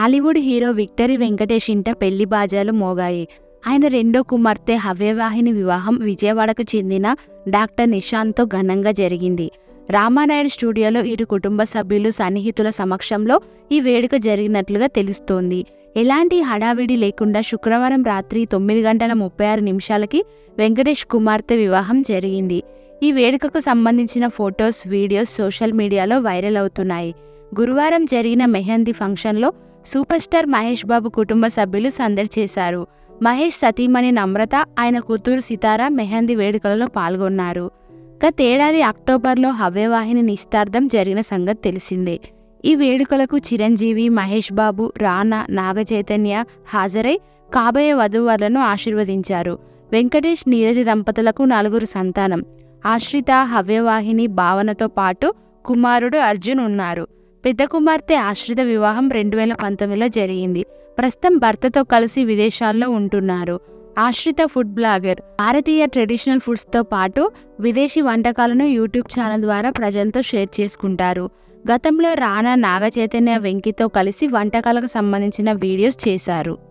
Hollywood hero victory Venkatesh ఇంట పెళ్ళి బాజాలు మోగాయి. ఆయన రెండో కుమార్తె హవ్యవాహిని వివాహం విజయవాడకు చెందిన డాక్టర్ నిశాంత్తో ఘనంగా జరిగింది. రామానాయుడు స్టూడియోలో ఇరు కుటుంబ సభ్యులు సన్నిహితుల సమక్షంలో ఈ వేడుక జరిగినట్లుగా తెలుస్తోంది. ఎలాంటి హడావిడి లేకుండా శుక్రవారం రాత్రి తొమ్మిది గంటల ముప్పై ఆరు నిమిషాలకి వెంకటేష్ కుమార్తె వివాహం జరిగింది. ఈ వేడుకకు సంబంధించిన ఫొటోస్ వీడియోస్ సోషల్ మీడియాలో వైరల్ అవుతున్నాయి. గురువారం జరిగిన మెహందీ ఫంక్షన్లో సూపర్ స్టార్ మహేష్ బాబు కుటుంబ సభ్యులు సందడి చేశారు. మహేష్ సతీమణి నమ్రత ఆయన కూతురు సితార మెహందీ వేడుకలలో పాల్గొన్నారు. గతేడాది అక్టోబర్లో హవ్యవాహిని నిస్తార్థం జరిగిన సంగతి తెలిసిందే. ఈ వేడుకలకు చిరంజీవి మహేష్ బాబు రానా నాగచైతన్య హాజరై కాబోయే వధూవరులను ఆశీర్వదించారు. వెంకటేష్ నీరజ దంపతులకు నలుగురు సంతానం. ఆశ్రిత హవ్యవాహిని భావనతో పాటు కుమారుడు అర్జున్ ఉన్నారు. పెద్ద కుమార్తె ఆశ్రిత వివాహం రెండు వేల పంతొమ్మిదిలో జరిగింది. ప్రస్తుతం భర్తతో కలిసి విదేశాల్లో ఉంటున్నారు. ఆశ్రిత ఫుడ్ బ్లాగర్ భారతీయ ట్రెడిషనల్ ఫుడ్స్తో పాటు విదేశీ వంటకాలను యూట్యూబ్ ఛానల్ ద్వారా ప్రజలతో షేర్ చేసుకుంటారు. గతంలో రానా నాగచైతన్య వెంకితో కలిసి వంటకాలకు సంబంధించిన వీడియోస్ చేశారు.